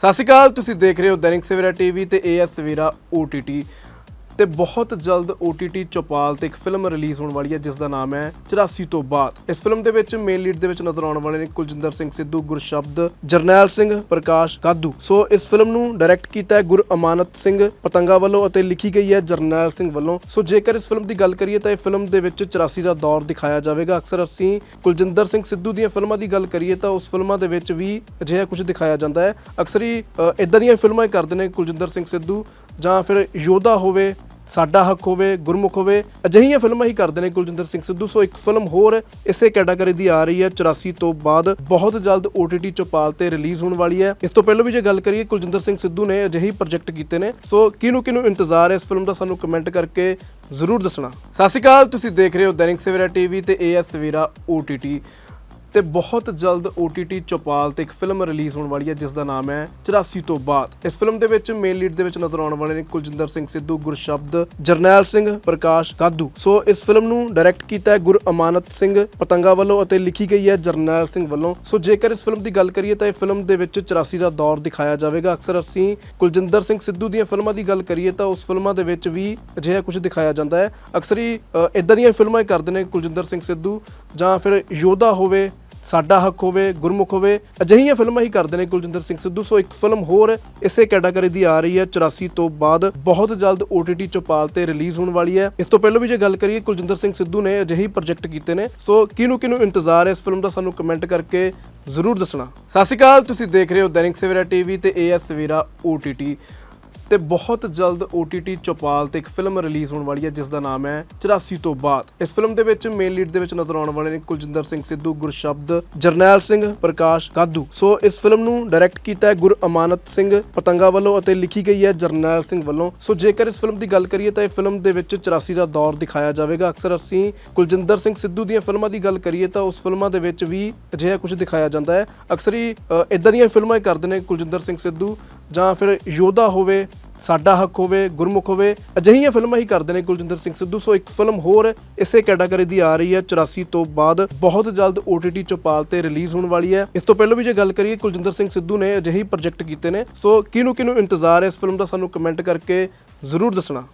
ਸਤਿ ਸ਼੍ਰੀ ਅਕਾਲ ਤੁਸੀਂ ਦੇਖ ਰਹੇ ਹੋ ਦੈਨਿਕ ਸਵੇਰਾ ਟੀਵੀ ਤੇ ਏਐਸ ਸਵੇਰਾ OTT ਤੇ ਬਹੁਤ ਜਲਦ OTT ਚੌਪਾਲ ਤੇ ਇੱਕ ਫਿਲਮ ਰਿਲੀਜ਼ ਹੋਣ ਵਾਲੀ ਹੈ, ਜਿਸ ਦਾ ਨਾਮ ਹੈ 84 ਤੋਂ ਬਾਅਦ। ਇਸ ਫਿਲਮ ਦੇ ਵਿੱਚ ਮੇਨ ਲੀਡ ਦੇ ਵਿੱਚ ਨਜ਼ਰ ਆਉਣ ਵਾਲੇ ਨੇ ਕੁਲਜਿੰਦਰ ਸਿੰਘ ਸਿੱਧੂ, ਗੁਰਸ਼ਬਦ, ਜਰਨੈਲ ਸਿੰਘ, ਪ੍ਰਕਾਸ਼ ਕਾਦੂ। ਸੋ ਇਸ ਫਿਲਮ ਨੂੰ ਡਾਇਰੈਕਟ ਕੀਤਾ ਹੈ ਗੁਰ ਅਮਾਨਤ ਸਿੰਘ ਪਤੰਗਾ ਵੱਲੋਂ ਅਤੇ ਲਿਖੀ ਗਈ ਹੈ ਜਰਨੈਲ ਸਿੰਘ ਵੱਲੋਂ। ਸੋ ਜੇਕਰ ਇਸ ਫਿਲਮ ਦੀ ਗੱਲ ਕਰੀਏ ਤਾਂ ਇਹ ਫਿਲਮ ਦੇ ਵਿੱਚ 84 ਦਾ ਦੌਰ ਦਿਖਾਇਆ ਜਾਵੇਗਾ। ਅਕਸਰ ਅਸੀਂ ਕੁਲਜਿੰਦਰ ਸਿੰਘ ਸਿੱਧੂ ਦੀਆਂ ਫਿਲਮਾਂ ਦੀ ਗੱਲ ਕਰੀਏ ਤਾਂ ਉਸ ਫਿਲਮਾਂ ਦੇ ਵਿੱਚ ਵੀ ਅਜਿਹਾ ਕੁਝ ਦਿਖਾਇਆ ਜਾਂਦਾ ਹੈ। ਅਕਸਰ ਹੀ ਇਦਾਂ ਦੀਆਂ ਫਿਲਮਾਂ ਹੀ ਕਰਦੇ ਨੇ ਕੁਲਜਿੰਦਰ ਸਿੰਘ ਸਿੱਧੂ ਜਾਂ ਫਿਰ ਯੋਧਾ ਹੋਵੇ ਸਾਡਾ ਹੱਕ ਹੋਵੇ, ਗੁਰਮੁਖ ਹੋਵੇ, ਅਜਿਹੀਆਂ ਫਿਲਮਾਂ ਹੀ ਕਰਦੇ ਨੇ ਕੁਲਜਿੰਦਰ ਸਿੰਘ ਸਿੱਧੂ। ਸੋ ਇੱਕ ਫਿਲਮ ਹੋਰ ਇਸੇ ਕੈਟਾਗਰੀ ਦੀ ਆ ਰਹੀ ਹੈ 84 ਤੋਂ ਬਾਅਦ ਬਹੁਤ ਜਲਦ OTT ਚੌਪਾਲ ਤੇ ਰਿਲੀਜ਼ ਹੋਣ ਵਾਲੀ ਹੈ। ਇਸ ਤੋਂ ਪਹਿਲਾਂ ਵੀ ਜੇ ਗੱਲ ਕਰੀਏ, ਕੁਲਜਿੰਦਰ ਸਿੰਘ ਸਿੱਧੂ ਨੇ ਅਜਿਹੀ ਪ੍ਰੋਜੈਕਟ ਕੀਤੇ ਨੇ। ਸੋ ਕਿਹਨੂੰ ਕਿਹਨੂੰ ਇੰਤਜ਼ਾਰ ਹੈ ਇਸ ਫਿਲਮ ਦਾ ਸਾਨੂੰ ਕਮੈਂਟ ਕਰਕੇ ਜ਼ਰੂਰ ਦੱਸਣਾ। ਸਤਿ ਸ਼੍ਰੀ ਅਕਾਲ, ਤੁਸੀਂ ਦੇਖ ਰਹੇ ਹੋ ਦੈਨਿਕ ਸਵੇਰਾ ਟੀਵੀ ਤੇ ਏਐਸ ਸਵੇਰਾ OTT ਤੇ ਬਹੁਤ ਜਲਦ OTT ਚੌਪਾਲ ਤੇ ਇੱਕ ਫਿਲਮ ਰਿਲੀਜ਼ ਹੋਣ ਵਾਲੀ ਹੈ, ਜਿਸ ਦਾ ਨਾਮ ਹੈ 84 ਤੋਂ ਬਾਅਦ। ਇਸ ਫਿਲਮ ਦੇ ਵਿੱਚ ਮੇਨ ਲੀਡ ਦੇ ਵਿੱਚ ਨਜ਼ਰ ਆਉਣ ਵਾਲੇ ਨੇ ਕੁਲਜਿੰਦਰ ਸਿੰਘ ਸਿੱਧੂ, ਗੁਰਸ਼ਬਦ, ਜਰਨੈਲ ਸਿੰਘ, ਪ੍ਰਕਾਸ਼ ਕਾਦੂ ਸੋ ਇਸ ਫਿਲਮ ਨੂੰ ਡਾਇਰੈਕਟ ਕੀਤਾ ਹੈ ਗੁਰ ਅਮਾਨਤ ਸਿੰਘ ਪਤੰਗਾ ਵੱਲੋਂ ਅਤੇ ਲਿਖੀ ਗਈ ਹੈ ਜਰਨੈਲ ਸਿੰਘ ਵੱਲੋਂ। ਸੋ ਜੇਕਰ ਇਸ ਫਿਲਮ ਦੀ ਗੱਲ ਕਰੀਏ ਤਾਂ ਇਹ ਫਿਲਮ ਦੇ ਵਿੱਚ 84 ਦਾ ਦੌਰ ਦਿਖਾਇਆ ਜਾਵੇਗਾ। ਅਕਸਰ ਅਸੀਂ ਕੁਲਜਿੰਦਰ ਸਿੰਘ ਸਿੱਧੂ ਦੀਆਂ ਫਿਲਮਾਂ ਦੀ ਗੱਲ ਕਰੀਏ ਤਾਂ ਉਸ ਫਿਲਮਾਂ ਦੇ ਵਿੱਚ ਵੀ ਅਜਿਹਾ ਕੁਝ ਦਿਖਾਇਆ ਜਾਂਦਾ ਹੈ। ਅਕਸਰ ਹੀ ਇਦਾਂ ਦੀਆਂ ਫਿਲਮਾਂ ਹੀ ਕਰਦੇ ਨੇ ਕੁਲਜਿੰਦਰ ਸਿੰਘ ਸਿੱਧੂ ਜਾਂ ਫਿਰ ਯੋਧਾ ਹੋਵੇ ਸਾਡਾ ਹੱਕ ਹੋਵੇ, ਗੁਰਮੁਖ ਹੋਵੇ, ਅਜਿਹੀਆਂ ਫਿਲਮਾਂ ਹੀ ਕਰਦੇ ਨੇ ਕੁਲਜਿੰਦਰ ਸਿੰਘ ਸਿੱਧੂ। ਸੋ ਇੱਕ ਫਿਲਮ ਹੋਰ ਇਸੇ ਕੈਟਾਗਰੀ ਦੀ ਆ ਰਹੀ ਹੈ 84 ਤੋਂ ਬਾਅਦ ਬਹੁਤ ਜਲਦ OTT ਚੌਪਾਲ ਤੇ ਰਿਲੀਜ਼ ਹੋਣ ਵਾਲੀ ਹੈ। ਇਸ ਤੋਂ ਪਹਿਲਾਂ ਵੀ ਜੇ ਗੱਲ ਕਰੀਏ, ਕੁਲਜਿੰਦਰ ਸਿੰਘ ਸਿੱਧੂ ਨੇ ਅਜਿਹੀ ਪ੍ਰੋਜੈਕਟ ਕੀਤੇ ਨੇ। ਸੋ ਕਿਹਨੂੰ ਕਿਹਨੂੰ ਇੰਤਜ਼ਾਰ ਹੈ ਇਸ ਫਿਲਮ ਦਾ ਸਾਨੂੰ ਕਮੈਂਟ ਕਰਕੇ ਜ਼ਰੂਰ ਦੱਸਣਾ। ਸਤਿ ਸ਼੍ਰੀ ਅਕਾਲ, ਤੁਸੀਂ ਦੇਖ ਰਹੇ ਹੋ ਦੈਨਿਕ ਸਵੇਰਾ ਟੀਵੀ ਤੇ ਏਐਸ ਸਵੇਰਾ OTT ਤੇ ਬਹੁਤ ਜਲਦ OTT ਚੌਪਾਲ ਤੇ ਇੱਕ ਫਿਲਮ ਰਿਲੀਜ਼ ਹੋਣ ਵਾਲੀ ਹੈ ਜਿਸ ਦਾ ਨਾਮ ਹੈ 84 ਤੋਂ ਬਾਅਦ। ਇਸ ਫਿਲਮ ਦੇ ਵਿੱਚ ਮੇਨ ਲੀਡ ਦੇ ਵਿੱਚ ਨਜ਼ਰ ਆਉਣ ਵਾਲੇ ਨੇ ਕੁਲਜਿੰਦਰ ਸਿੰਘ ਸਿੱਧੂ, ਗੁਰਸ਼ਬਦ, ਜਰਨੈਲ ਸਿੰਘ, ਪ੍ਰਕਾਸ਼ ਕਾਦੂ ਸੋ ਇਸ ਫਿਲਮ ਨੂੰ ਡਾਇਰੈਕਟ ਕੀਤਾ ਹੈ ਗੁਰ ਅਮਾਨਤ ਸਿੰਘ ਪਤੰਗਾ ਵੱਲੋਂ ਅਤੇ ਲਿਖੀ ਗਈ ਹੈ ਜਰਨੈਲ ਸਿੰਘ ਵੱਲੋਂ। ਸੋ ਜੇਕਰ ਇਸ ਫਿਲਮ ਦੀ ਗੱਲ ਕਰੀਏ ਤਾਂ ਇਹ ਫਿਲਮ ਦੇ ਵਿੱਚ 84 ਦਾ ਦੌਰ ਦਿਖਾਇਆ ਜਾਵੇਗਾ। ਅਕਸਰ ਅਸੀਂ ਕੁਲਜਿੰਦਰ ਸਿੰਘ ਸਿੱਧੂ ਦੀਆਂ ਫਿਲਮਾਂ ਦੀ ਗੱਲ ਕਰੀਏ ਤਾਂ ਉਸ ਫਿਲਮਾਂ ਦੇ ਵਿੱਚ ਵੀ ਅਜਿਹਾ ਕੁਝ ਦਿਖਾਇਆ ਜਾਂਦਾ ਹੈ। ਅਕਸਰ ਹੀ ਇਦਾਂ ਦੀਆਂ ਫਿਲਮਾਂ ਹੀ ਕਰਦੇ ਨੇ ਕੁਲਜਿੰਦਰ ਸਿੰਘ ਸਿੱਧੂ ਜਾਂ ਫਿਰ ਯੋਧਾ ਹੋਵੇ, ਸਾਡਾ ਹੱਕ ਹੋਵੇ, ਗੁਰਮੁਖ ਹੋਵੇ, ਅਜਿਹੀਆਂ ਫਿਲਮਾਂ ਹੀ ਕਰਦੇ ਨੇ ਕੁਲਜਿੰਦਰ ਸਿੰਘ ਸਿੱਧੂ। ਸੋ ਇੱਕ ਫਿਲਮ ਹੋਰ ਇਸੇ ਕੈਟਾਗਰੀ ਦੀ ਆ ਰਹੀ ਹੈ 84 ਤੋਂ ਬਾਅਦ ਬਹੁਤ ਜਲਦ OTT ਚੌਪਾਲ ਤੇ ਰਿਲੀਜ਼ ਹੋਣ ਵਾਲੀ ਹੈ। ਇਸ ਤੋਂ ਪਹਿਲਾਂ ਵੀ ਜੇ ਗੱਲ ਕਰੀਏ, ਕੁਲਜਿੰਦਰ ਸਿੰਘ ਸਿੱਧੂ ਨੇ ਅਜਿਹੀ ਪ੍ਰੋਜੈਕਟ ਕੀਤੇ ਨੇ। ਸੋ ਕਿਹਨੂੰ ਕਿਹਨੂੰ ਇੰਤਜ਼ਾਰ ਹੈ ਇਸ ਫਿਲਮ ਦਾ ਸਾਨੂੰ ਕਮੈਂਟ ਕਰਕੇ ਜ਼ਰੂਰ ਦੱਸਣਾ।